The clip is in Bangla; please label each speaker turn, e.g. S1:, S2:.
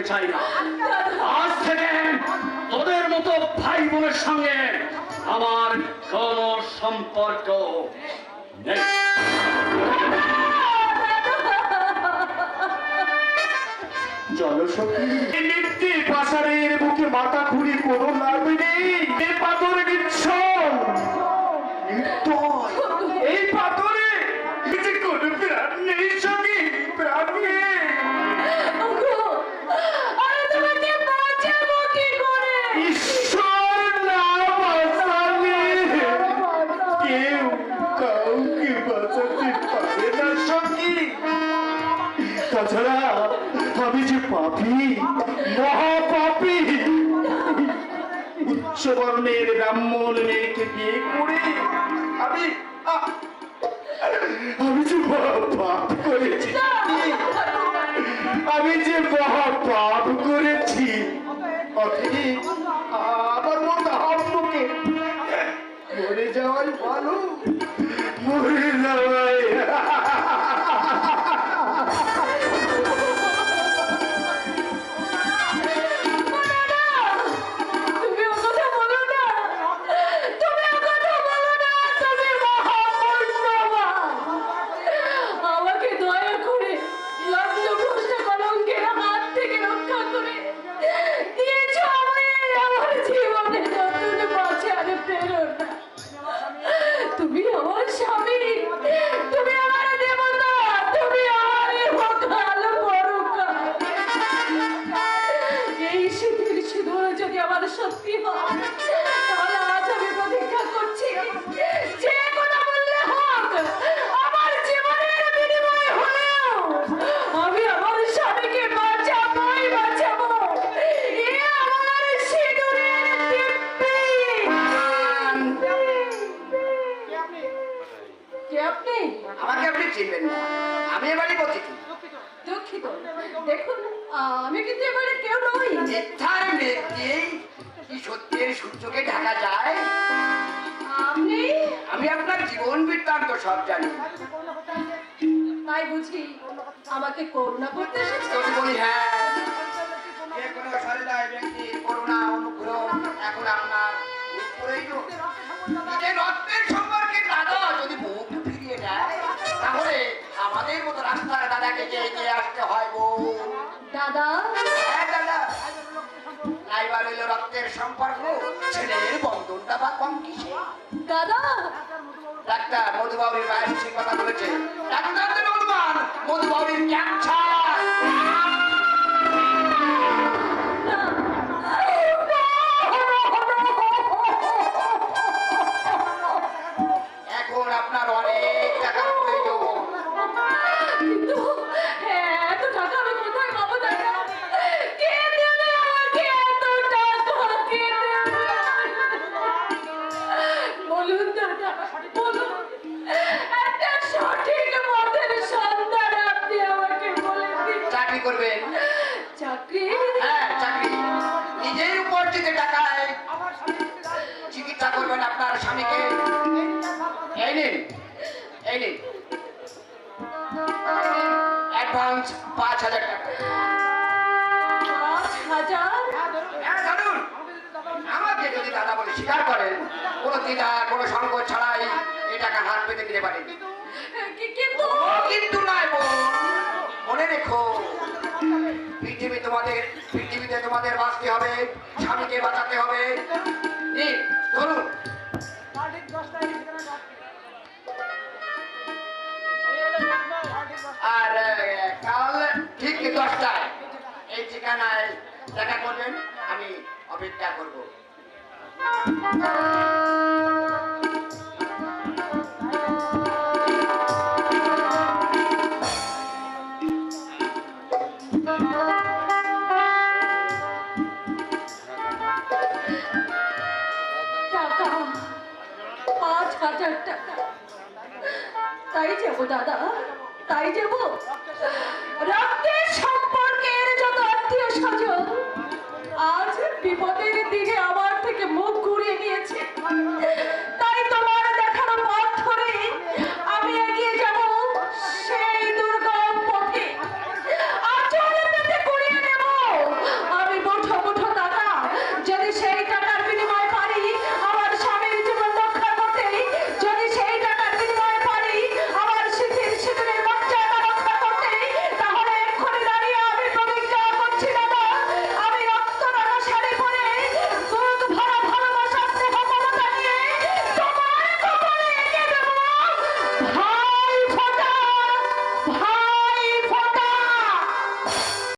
S1: দেখতে চাই না। আজ থেকে তোদের মতো ভাই বোনের সঙ্গে আমার কোন সম্পর্ক নেই।
S2: চলো পাশারের বুকে মাথা ঘুরি কোনো লাভ নেই। পাথরে নিচ্ছ এই পাথরে তাছাড়া আমি যে পাপি, মহাপাপি। উচ্চ বর্ণের ব্রাহ্মণ মেয়েকে বিয়ে করে আমি আমি যে পাপ করেছি, আমি যে মহা পাপ করেছি, অতএব আমার
S3: দেখুন আমি কিন্তু এবারে কেউ নই।
S4: মিথ্যার ব্যক্তি কি সত্যের সূর্যকে ঢাকা যায়?
S3: আপনি?
S4: আমি আপনার জীবন বৃত্তান্ত সব জানি।
S3: তাই বুঝি আমাকে করুণা করতে
S4: বলি হ্যাঁ। যে কোনো সরদায় ব্যক্তি করুণা অনুগ্রহ এখন আপনার প্রয়োজন রক্তের সম্পর্কে দাদা যদি মুখ ফিরিয়ে দেয় তাহলে আমাদের মতো রাস্তার দাদাকে এগিয়ে আসতে হয় গো। সম্পর্ক? ছেলের বন্ধনটা বা কম কিসে?
S3: দাদা!
S4: ডাক্তার মধুবাবুর মায়ের সে কথা বলেছে। ডাক্তার অনুমান মধুবাবুর ক্যান্সার এখন আপনার অনেক অ্যাডভান্স পাঁচ হাজার টাকা।
S3: পাঁচ হাজার?
S4: হ্যাঁ আমাকে যদি দাদা বলে স্বীকার করেন কোনো দ্বিধা কোনো সংকট ছাড়াই এই টাকা হাত পেতে নিতে পারেন।
S3: কিন্তু
S4: কিন্তু নয় মনে রেখো পৃথিবী তোমাদের পৃথিবীতে তোমাদের বাঁচতে হবে। দেখা করবেন আমি অপেক্ষা করব।
S3: পাঁচ টাকা। তাই যাব দাদা তাই যাব। আত্মীয় আজ বিপদের দিকে আমার থেকে মুখ ঘুরিয়ে নিয়েছে।